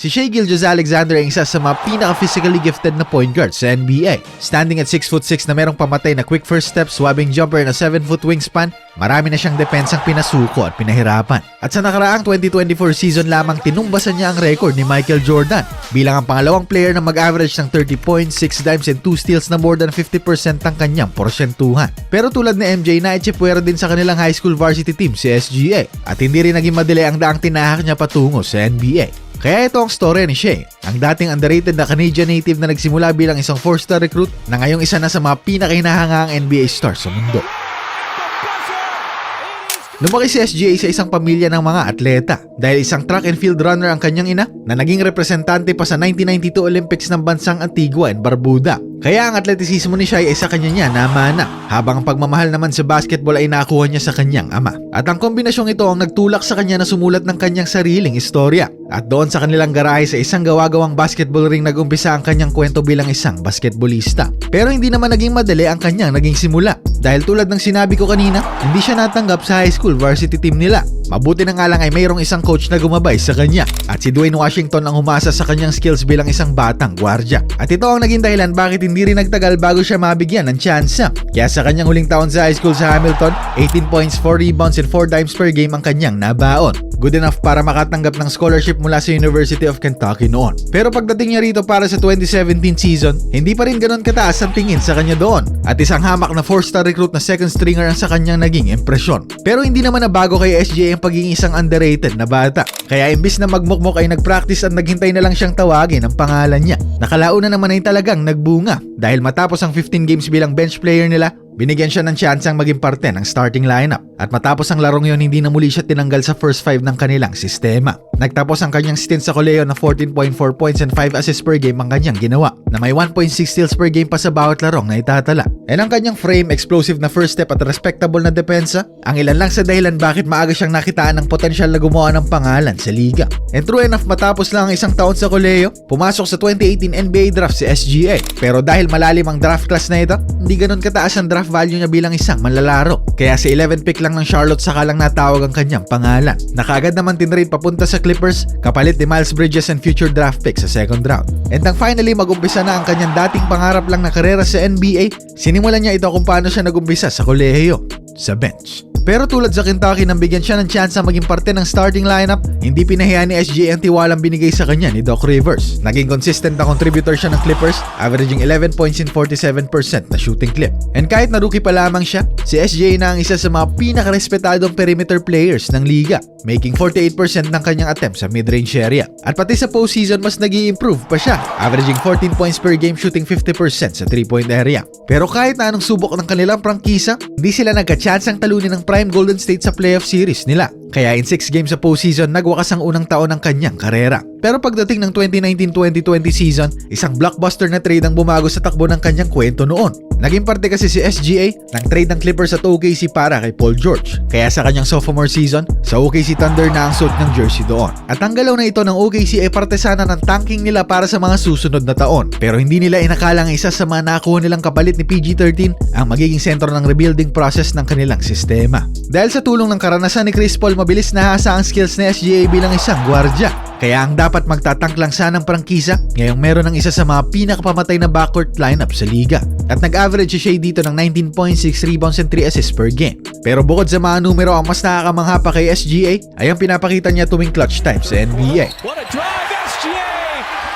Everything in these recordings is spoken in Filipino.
Si Shea Gilgeous Alexander ay isa sa mga pinaka-physically gifted na point guard sa NBA. Standing at 6'6 na merong pamatay na quick first step, swabbing jumper na 7-foot wingspan, marami na siyang depensang pinasuko at pinahirapan. At sa nakaraang 2024 season lamang tinumbasan niya ang record ni Michael Jordan bilang ang pangalawang player na mag-average ng 30 points, 6 dimes and 2 steals na more than 50% ang kanyang porsyentuhan. Pero tulad ni MJ na itsipwera din sa kanilang high school varsity team si SGA at hindi rin naging madali ang daang tinahak niya patungo sa NBA. Kaya ito ang story ni Shea, ang dating underrated na Canadian native na nagsimula bilang isang 4-star recruit na ngayong isa na sa mga pinakahinahangaang NBA stars sa mundo. Lumaki si SGA sa isang pamilya ng mga atleta dahil isang track and field runner ang kanyang ina na naging representante pa sa 1992 Olympics ng bansang Antigua and Barbuda. Kaya ang atletisismo ni Shai ay sa kanya niya namana habang ang pagmamahal naman sa basketball ay nakuha niya sa kanyang ama. At ang kombinasyong ito ang nagtulak sa kanya na sumulat ng kanyang sariling istorya. At doon sa kanilang garahe sa isang gawa-gawang basketball ring nagumpisa ang kanyang kwento bilang isang basketballista. Pero hindi naman naging madali ang kanyang naging simula. Dahil tulad ng sinabi ko kanina, hindi siya natanggap sa high school varsity team nila. Mabuti na nga lang ay mayroong isang coach na gumabay sa kanya at si Dwayne Washington ang umasa sa kanyang skills bilang isang batang gwardya. At ito ang naging dahilan bakit hindi rin nagtagal bago siya mabigyan ng tsansa. Kaya sa kanyang huling taon sa high school sa Hamilton, 18 points, 4 rebounds and 4 dimes per game ang kanyang nabaon. Good enough para makatanggap ng scholarship mula sa University of Kentucky noon. Pero pagdating niya rito para sa 2017 season, hindi pa rin ganoon kataas ang tingin sa kanya doon. At isang hamak na 4-star recruit na second stringer ang sa kanyang naging impresyon. Pero hindi naman na bago kay SJ ang pagiging isang underrated na bata. Kaya imbis na magmukmok ay nagpractice at naghintay na lang siyang tawagin ang pangalan niya. Nakalauna naman ay talagang nagbunga dahil matapos ang 15 games bilang bench player nila, Binigyan siya ng tsansang maging parte ng starting lineup at matapos ang larong yon hindi na muli siya tinanggal sa first five ng kanilang sistema. Nagtapos ang kanyang stint sa Coleo na 14.4 points and 5 assists per game ang kanyang ginawa na may 1.6 steals per game pa sa bawat larong na itatala. And ang kanyang frame, explosive na first step at respectable na depensa, ang ilan lang sa dahilan bakit maaga siyang nakitaan ng potensyal na gumawa ng pangalan sa liga. And true enough matapos lang ang isang taon sa Coleo, pumasok sa 2018 NBA draft si SGA. Pero dahil malalim ang draft class na ito, hindi ganun kataas ang draft value niya bilang isang manlalaro. Kaya sa 11 pick lang ng Charlotte saka lang natawag ang kanyang pangalan. Nakagad naman tinrade papunta sa Clippers kapalit ni Miles Bridges and future draft pick sa second round. And nang finally magumpisa na ang kanyang dating pangarap lang na karera sa NBA, sinimulan niya ito kung paano siya nagumpisa sa kolehiyo, sa bench. Pero tulad sa Kentucky nang bigyan siya ng chance na maging parte ng starting lineup, hindi pinahiyaan ni SGA ang tiwalang binigay sa kanya ni Doc Rivers. Naging consistent na contributor siya ng Clippers, averaging 11 points in 47% na shooting clip. And kahit na rookie pa lamang siya, si SGA na ang isa sa mga pinakarespetadong perimeter players ng liga, making 48% ng kanyang attempt sa mid-range area. At pati sa postseason mas nag improve pa siya, averaging 14 points per game shooting 50% sa 3-point area. Pero kahit na anong subok ng kanilang prangkisa, hindi sila nagka-chance ang talunin ng prime Golden State sa playoff series nila. Kaya in 6 games sa postseason, nagwakas ang unang taon ng kanyang karera. Pero pagdating ng 2019-2020 season, isang blockbuster na trade ang bumago sa takbo ng kanyang kwento noon. Naging parte kasi si SGA ng trade ng Clippers at OKC para kay Paul George. Kaya sa kanyang sophomore season, sa OKC Thunder na ang suot ng jersey doon. At ang galaw na ito ng OKC ay parte sana ng tanking nila para sa mga susunod na taon. Pero hindi nila inakalang isa sa mga nakuha nilang kapalit ni PG-13 ang magiging sentro ng rebuilding process ng kanilang sistema. Dahil sa tulong ng karanasan ni Chris Paul, mabilis nahasa ang skills ni SGA bilang isang gwardya. Kaya ang dapat magtatank lang sana ng prangkisa, ngayong meron ng isa sa mga pinakapamatay na backcourt lineup sa liga. At nag-average si Shea dito ng 19.6 rebounds and 3 assists per game. Pero bukod sa mga numero, ang mas nakakamangha pa kay SGA ay ang pinapakita niya tuwing clutch time sa NBA. What a drive, SGA!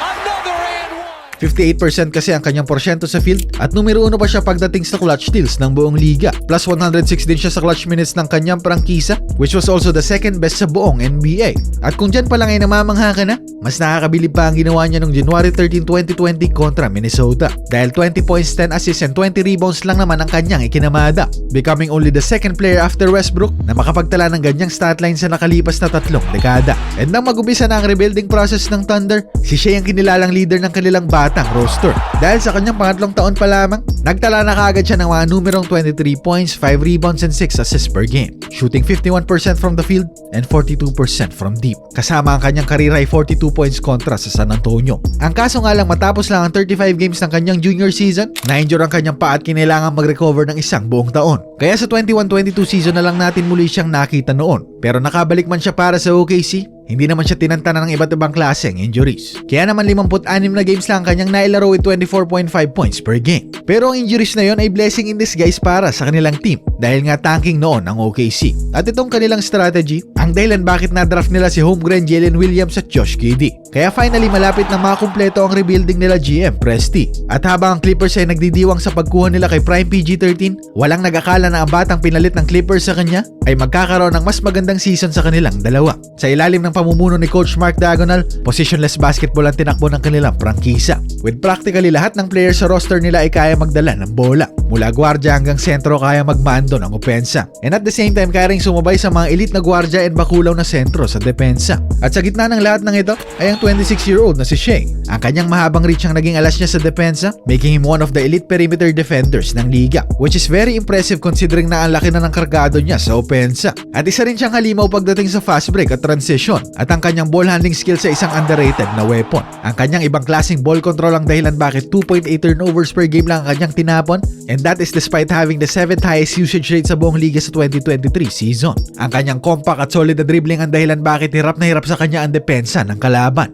Another and one! 58% kasi ang kanyang porsyento sa field at numero 1 pa siya pagdating sa clutch steals ng buong liga. Plus 106 din siya sa clutch minutes ng kanyang prangkisa which was also the second best sa buong NBA. At kung dyan pa lang ay namamangha ka na, mas nakakabilib pa ang ginawa niya noong January 13, 2020 kontra Minnesota. Dahil 20 points, 10 assists and 20 rebounds lang naman ang kanyang ikinamada. Becoming only the second player after Westbrook na makapagtala ng ganyang statline sa nakalipas na tatlong dekada. And nang magumpisa na ang rebuilding process ng Thunder, si Shea ang kinilalang leader ng kanilang batang roster. Dahil sa kanyang pangatlong taon pa lamang, nagtala na kaagad siya ng mga numerong 23 points, 5 rebounds and 6 assists per game. Shooting 51% from the field and 42% from deep. Kasama ang kanyang karira ay 42 points kontra sa San Antonio. Ang kaso nga lang matapos lang ang 35 games ng kanyang junior season, na-injure ang kanyang paa at kinailangan mag-recover ng isang buong taon. Kaya sa 21-22 season na lang natin muli siyang nakita noon. Pero nakabalik man siya para sa OKC, hindi naman siya tinantanan ng iba't ibang klaseng injuries. Kaya naman 56 na games lang ang kanyang nailaro with 24.5 points per game. Pero ang injuries na yon ay blessing in disguise para sa kanilang team dahil nga tanking noon ang OKC. At itong kanilang strategy, ang dahilan bakit na-draft nila si homegrown Jalen Williams at Josh Giddey. Kaya finally malapit na makakumpleto ang rebuilding nila GM Presti. At habang ang Clippers ay nagdidiwang sa pagkuha nila kay Prime PG-13, walang nag-akala na ang batang pinalit ng Clippers sa kanya ay magkakaroon ng mas magandang season sa kanilang dalawa. Sa ilalim ng pamumuno ni Coach Mark Diagonal, positionless basketball ang tinakbo ng kanilang prangkisa. With practically lahat ng players sa roster nila ay kaya magdala ng bola. Mula gwardiya hanggang sentro kaya magmando ng opensa. And at the same time kaya ring sumabay sa mga elite na gwardiya and bakulaw na sentro sa depensa. At sa gitna ng lahat ng ito ay ang 26-year-old na si Shea. Ang kanyang mahabang reach ang naging alas niya sa depensa, making him one of the elite perimeter defenders ng liga, which is very impressive considering na ang laki na ng kargado niya sa opensa. At isa rin siyang halimaw pagdating sa fast break at transition at ang kanyang ball handling skill sa isang underrated na weapon. Ang kanyang ibang klaseng ball control ang dahilan bakit 2.8 turnovers per game lang ang kanyang tinapon and that is despite having the 7th highest usage rate sa buong liga sa 2023 season. Ang kanyang compact at solid na dribbling ang dahilan bakit hirap na hirap sa kanya ang depensa ng kalaban.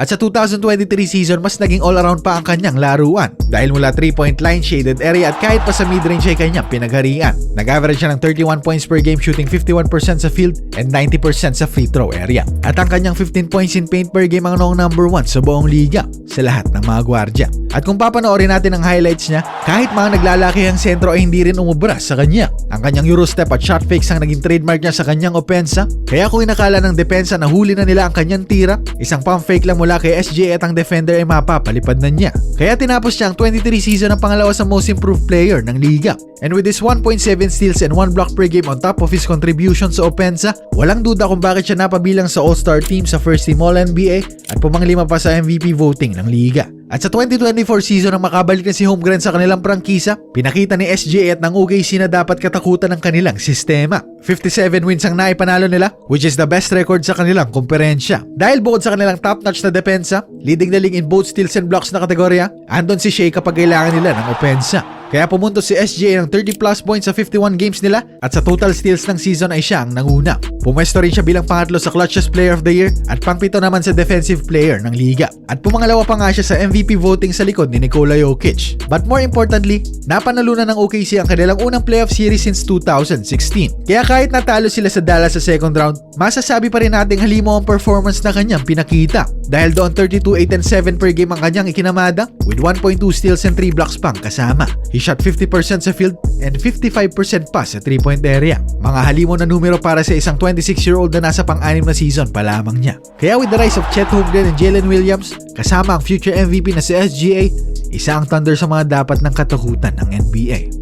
At sa 2023 season, mas naging all-around pa ang kanyang laruan. Dahil mula 3-point line, shaded area at kahit pa sa mid-range ay kanyang pinagharian. Nag-average siya ng 31 points per game shooting 51% sa field and 90% sa free throw area. At ang kanyang 15 points in paint per game ang noong number 1 sa buong liga sa lahat ng mga gwardya. At kung papanoorin natin ang highlights niya, kahit mga naglalaki ang sentro ay hindi rin umubra sa kanya. Ang kanyang Eurostep at shot fakes ang naging trademark niya sa kanyang opensa. Kaya kung inakala ng depensa na huli na nila ang kanyang tira, isang pump fake lang mula kay SJ at ang defender ay mapapalipad na niya. Kaya tinapos siya ang 23 season ng pangalawa sa most improved player ng liga. And with his 1.7 steals and 1 block per game on top of his contribution sa opensa, walang duda kung bakit siya napabilang sa All-Star team sa First Team All-NBA at pumanglima pa sa MVP voting ng liga. At sa 2024 season ang makabalik na si Holmgren sa kanilang prangkisa, pinakita ni SGA at ng OKC na dapat katakutan ng kanilang sistema. 57 wins ang naipanalo nila, which is the best record sa kanilang komperensya. Dahil bukod sa kanilang top-notch na depensa, leading the league in both steals and blocks na kategorya, andon si Shea kapag kailangan nila ng opensa. Kaya pumunto si SGA ng 30 plus points sa 51 games nila at sa total steals ng season ay siya ang nanguna. Pumwesto rin siya bilang pangatlo sa clutchest player of the year at pangpito naman sa defensive player ng liga. At pumangalawa pa nga siya sa MVP voting sa likod ni Nikola Jokic. But more importantly, napanalunan ng OKC ang kanilang unang playoff series since 2016. Kaya kahit natalo sila sa Dallas sa second round, masasabi pa rin nating halimo ang performance na kanyang pinakita. Dahil doon 32, 8, and 7 per game ang kanyang ikinamada with 1.2 steals and 3 blocks pang kasama. He shot 50% sa field and 55% pa sa 3-point area. Mga halimo na numero para sa isang 26-year-old na nasa pang-anim na season pa lamang niya. Kaya with the rise of Chet Holmgren and Jalen Williams, kasama ang future MVP na si SGA, isa ang Thunder sa mga dapat ng katakutan ng NBA.